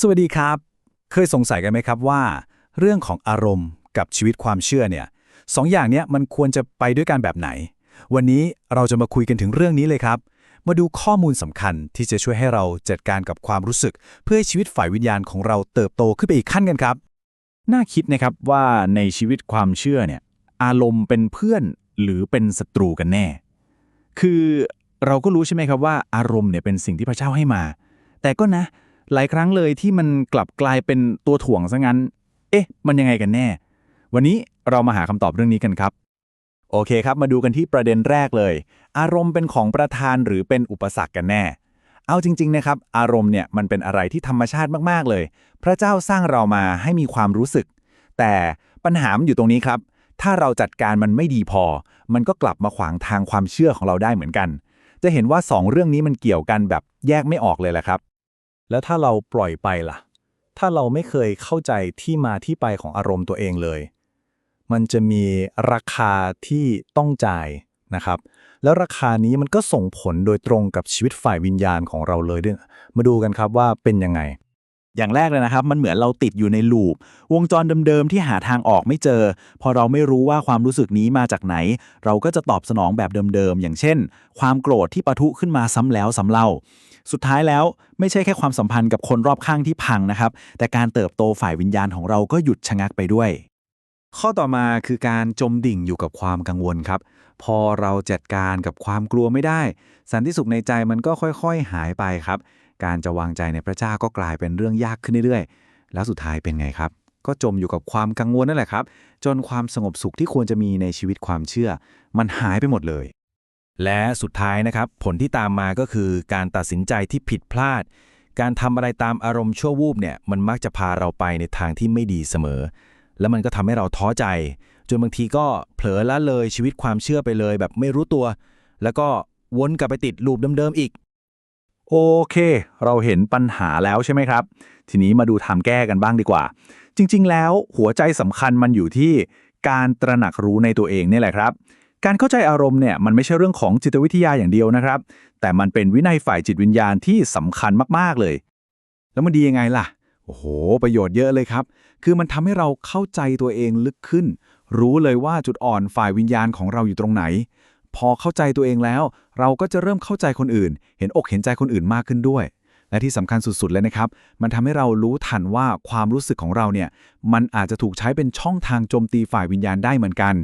สวัสดีครับ เคยสงสัยกันไหมครับว่า เรื่องของอารมณ์กับชีวิตความเชื่อเนี่ยสองอย่างเนี้ยมันควรจะไปด้วยกันแบบไหน วันนี้เราจะมาคุยกันถึงเรื่องนี้เลยครับ มาดูข้อมูลสำคัญที่จะช่วยให้เราจัดการกับความรู้สึก เพื่อให้ชีวิตฝ่ายวิญญาณของเราเติบโตขึ้นไปอีกขั้นกันครับ น่าคิดนะครับว่าในชีวิตความเชื่อเนี่ยอารมณ์เป็นเพื่อนหรือเป็นศัตรูกันแน่ คือเราก็รู้ใช่ไหมครับว่าอารมณ์เนี่ยเป็นสิ่งที่พระเจ้าให้มา แต่ก็นะ หลายครั้งเลยที่มันกลับกลายเป็นตัวถ่วงซะงั้น เอ๊ะ มันยังไงกันแน่ วันนี้เรามาหาคำตอบเรื่องนี้กันครับ โอเคครับ มาดูกันที่ประเด็นแรกเลย อารมณ์เป็นของประธานหรือเป็นอุปสรรคกันแน่ เอาจริง ๆ นะครับ อารมณ์เนี่ยมันเป็นอะไรที่ธรรมชาติมากๆเลย พระเจ้าสร้างเรามาให้มีความรู้สึก แต่ปัญหามันอยู่ตรงนี้ครับ ถ้าเราจัดการมันไม่ดีพอ มันก็กลับมาขวางทางความเชื่อของเราได้เหมือนกัน จะเห็นว่าสองเรื่องนี้มันเกี่ยวกันแบบแยกไม่ออกเลยแหละครับ แล้วถ้าเราปล่อยไปล่ะ ถ้าเราไม่เคยเข้าใจที่มาที่ไปของอารมณ์ตัวเองเลย มันจะมีราคาที่ต้องจ่ายนะครับ แล้วราคานี้มันก็ส่งผลโดยตรงกับชีวิตฝ่ายวิญญาณของเราเลยด้วย มาดูกันครับว่าเป็นยังไง อย่างแรกเลยนะครับ มันเหมือนเราติดอยู่ในลูป วงจรเดิมๆที่หาทางออกไม่เจอ พอเราไม่รู้ว่าความรู้สึกนี้มาจากไหน เราก็จะตอบสนองแบบเดิมๆ อย่างเช่น ความโกรธที่ปะทุขึ้นมาซ้ำแล้วซ้ำเล่า สุดท้ายแล้วไม่ใช่แค่ความสัมพันธ์กับคนรอบข้างที่พังนะครับ แต่การเติบโตฝ่ายวิญญาณของเราก็หยุดชะงักไปด้วย ข้อต่อมาคือการจมดิ่งอยู่กับความกังวลครับ พอเราจัดการกับความกลัวไม่ได้ สันติสุขในใจมันก็ค่อย ๆ หายไปครับ การจะวางใจในพระเจ้าก็กลายเป็นเรื่องยากขึ้นเรื่อยๆ แล้วสุดท้ายเป็นไงครับ ก็จมอยู่กับความกังวลนั่นแหละครับ จนความสงบสุขที่ควรจะมีในชีวิตความเชื่อ มันหายไปหมดเลย และสุดท้ายนะครับ ผลที่ตามมาก็คือการตัดสินใจที่ผิดพลาด การทำอะไรตามอารมณ์ชั่ววูบเนี่ยมันมักจะพาเราไปในทางที่ไม่ดีเสมอ แล้วมันก็ทำให้เราท้อใจ จนบางทีก็เผลอละเลยชีวิตความเชื่อไปเลย แบบไม่รู้ตัว แล้วก็วนกลับไปติดลูปเดิมๆอีก โอเค เราเห็นปัญหาแล้วใช่ไหมครับ ทีนี้มาดูทางแก้กันบ้างดีกว่า จริง ๆ แล้วหัวใจสำคัญมันอยู่ที่การตระหนักรู้ในตัวเองนี่แหละครับ การเข้าใจอารมณ์เนี่ยมันไม่ใช่เรื่องของจิตวิทยาอย่างเดียวนะครับ แต่มันเป็นวินัยฝ่ายจิตวิญญาณที่สำคัญมากๆเลย แล้วมันดียังไงล่ะ โอ้โห ประโยชน์เยอะเลยครับ คือมันทำให้เราเข้าใจตัวเองลึกขึ้น รู้เลยว่าจุดอ่อนฝ่ายวิญญาณของเราอยู่ตรงไหน พอเข้าใจตัวเองแล้ว เราก็จะเริ่มเข้าใจคนอื่น เห็นอกเห็นใจคนอื่นมากขึ้นด้วย และที่สำคัญสุดๆเลยนะครับ มันทำให้เรารู้ทันว่าความรู้สึกของเราเนี่ย มันอาจจะถูกใช้เป็นช่องทางโจมตีฝ่ายวิญญาณได้เหมือนกัน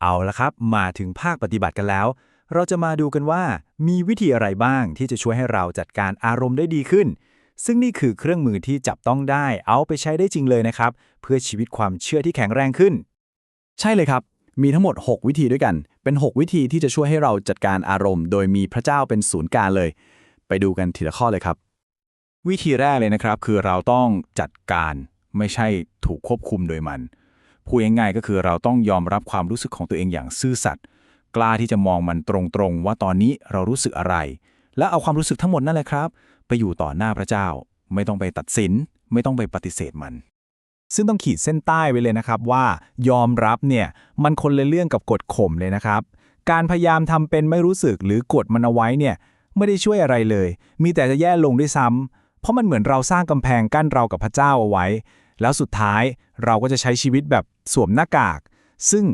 เอาละครับ มาถึงภาคปฏิบัติกันแล้ว เราจะมาดูกันว่ามีวิธีอะไรบ้างที่จะช่วยให้เราจัดการอารมณ์ได้ดีขึ้นซึ่งนี่คือเครื่องมือที่จับต้องได้ เอาไปใช้ได้จริงเลยนะครับ เพื่อชีวิตความเชื่อที่แข็งแรงขึ้น ใช่เลยครับ มีทั้งหมด 6 วิธีด้วยกัน เป็น 6 วิธีที่จะช่วยให้เราจัดการอารมณ์ โดยมีพระเจ้าเป็นศูนย์กลางเลย ไปดูกันทีละข้อเลยครับ วิธีแรกเลยนะครับ คือเราต้องจัดการไม่ใช่ถูกควบคุมโดยมันพูดง่ายๆก็คือเราต้องยอมรับความรู้สึกของตัวเองอย่างซื่อสัตย์กล้าที่จะมองมันตรงๆ ว่าตอนนี้เรารู้สึกอะไร และเอาความรู้สึกทั้งหมดนั่นแหละครับ ไปอยู่ต่อหน้าพระเจ้า ไม่ต้องไปตัดสิน ไม่ต้องไปปฏิเสธมัน ซึ่งต้องขีดเส้นใต้ไว้เลยนะครับว่ายอมรับเนี่ยมันคนละเรื่องกับกดข่มเลยนะครับ การพยายามทำเป็นไม่รู้สึกหรือกดมันเอาไว้เนี่ยไม่ได้ช่วยอะไรเลย มีแต่จะแย่ลงด้วยซ้ำเพราะมันเหมือนเราสร้างกำแพงกั้นเรากับพระเจ้าเอาไว้ แล้วสุดท้ายเราก็จะใช้ชีวิตแบบสวมหน้ากาก ซึ่ง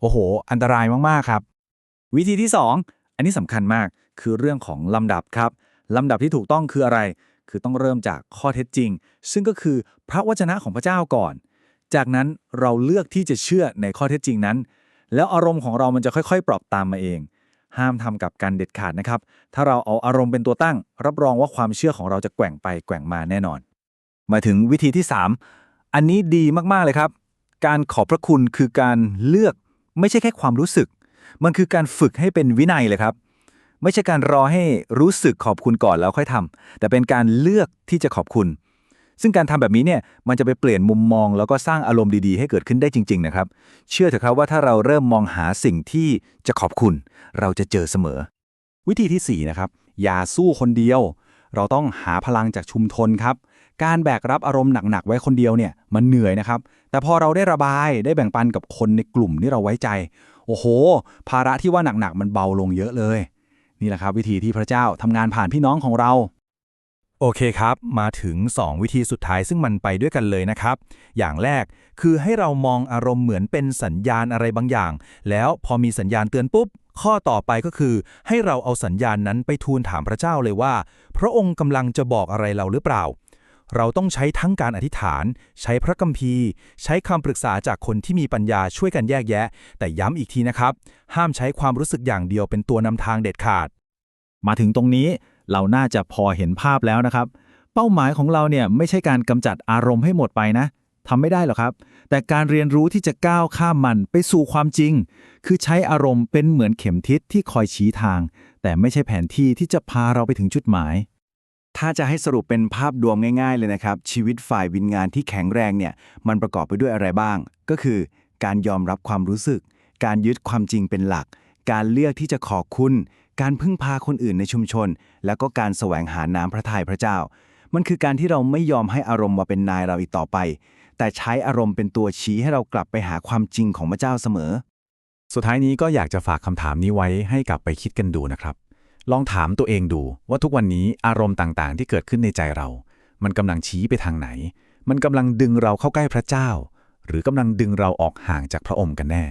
โอ้โห อันตรายมากๆครับ วิธีที่ 2 อันนี้สำคัญมากคือเรื่องของลำดับครับลำดับที่ถูกต้องคืออะไร คือต้องเริ่มจากข้อเท็จจริง ซึ่งก็คือพระวจนะของพระเจ้าก่อน จากนั้นเราเลือกที่จะเชื่อในข้อเท็จจริงนั้น แล้วอารมณ์ของเรามันจะค่อย ๆ ปรับตามมาเอง ห้ามทำกับการเด็ดขาดนะครับ ถ้าเราเอาอารมณ์เป็นตัวตั้ง รับรองว่าความเชื่อของเราจะแกว่งไปแกว่งมาแน่นอน มาถึงวิธีที่ 3 อันนี้ดีมากๆเลยครับ การขอบพระคุณคือการเลือกไม่ใช่แค่ความรู้สึก มันคือการฝึกให้เป็นวินัยเลยครับ ไม่ใช่การรอให้รู้สึกขอบคุณก่อนแล้วค่อยทำแต่เป็นการเลือกที่จะขอบคุณ ซึ่งการทำแบบนี้เนี่ยมันจะไปเปลี่ยนมุมมอง แล้วก็สร้างอารมณ์ดีๆ ให้เกิดขึ้นได้จริง ๆ นะครับ เชื่อเถอะครับว่าถ้าเราเริ่มมองหาสิ่งที่จะขอบคุณ เราจะเจอเสมอ วิธีที่4นะครับอย่าสู้คนเดียว เราต้องหาพลังจากชุมชนครับการแบกรับอารมณ์หนัก ๆ ไว้คนเดียวเนี่ยมันเหนื่อยนะครับ แต่พอเราได้ระบายได้แบ่งปันกับคนในกลุ่มที่เราไว้ใจ โอ้โห ภาระที่ว่าหนัก ๆ มันเบาลงเยอะเลย นี่แหละครับวิธีที่พระเจ้าทำงานผ่านพี่น้องของเรา โอเคครับ มาถึง 2 วิธีสุดท้ายซึ่งมันไปด้วยกันเลยนะครับ อย่างแรกคือให้เรามองอารมณ์เหมือนเป็นสัญญาณอะไรบางอย่าง แล้วพอมีสัญญาณเตือนปุ๊บ ข้อต่อไปก็คือ ให้เราเอาสัญญาณนั้นไปทูลถามพระเจ้าเลยว่า พระองค์กำลังจะบอกอะไรเราหรือเปล่า เราต้องใช้ทั้งการอธิษฐาน ใช้พระคัมภีร์ ใช้คำปรึกษาจากคนที่มีปัญญาช่วยกันแยกแยะ แต่ย้ำอีกทีนะครับ ห้ามใช้ความรู้สึกอย่างเดียวเป็นตัวนำทางเด็ดขาด มาถึงตรงนี้เราน่าจะพอเห็นภาพแล้วนะครับ เป้าหมายของเราเนี่ยไม่ใช่การกำจัดอารมณ์ให้หมดไปนะทำไม่ได้หรอกครับ แต่การเรียนรู้ที่จะก้าวข้ามมันไปสู่ความจริง คือใช้อารมณ์เป็นเหมือนเข็มทิศที่คอยชี้ทาง แต่ไม่ใช่แผนที่ที่จะพาเราไปถึงจุดหมาย ถ้าจะให้สรุปเป็นภาพรวมง่าย ๆ เลยนะครับ ชีวิตฝ่ายวิญญาณที่แข็งแรงเนี่ยมันประกอบไปด้วยอะไรบ้าง ก็คือการยอมรับความรู้สึก การยึดความจริงเป็นหลัก การเลือกที่จะขอบคุณ การพึ่งพาคนอื่นในชุมชน แล้วก็การแสวงหาน้ำพระทัยพระเจ้า มันคือการที่เราไม่ยอมให้อารมณ์มาเป็นนายเราอีกต่อไป แต่ใช้อารมณ์เป็นตัวชี้ให้เรากลับไปหาความจริงของพระเจ้าเสมอ สุดท้ายนี้ก็อยากจะฝากคำถามนี้ไว้ให้กลับไปคิดกันดูนะครับ ลองถามตัวเองดูว่าทุกวันนี้อารมณ์ต่างๆ ที่เกิดขึ้นในใจเรา มันกำลังชี้ไปทางไหน มันกำลังดึงเราเข้าใกล้พระเจ้า หรือกำลังดึงเราออกห่างจากพระองค์กันแน่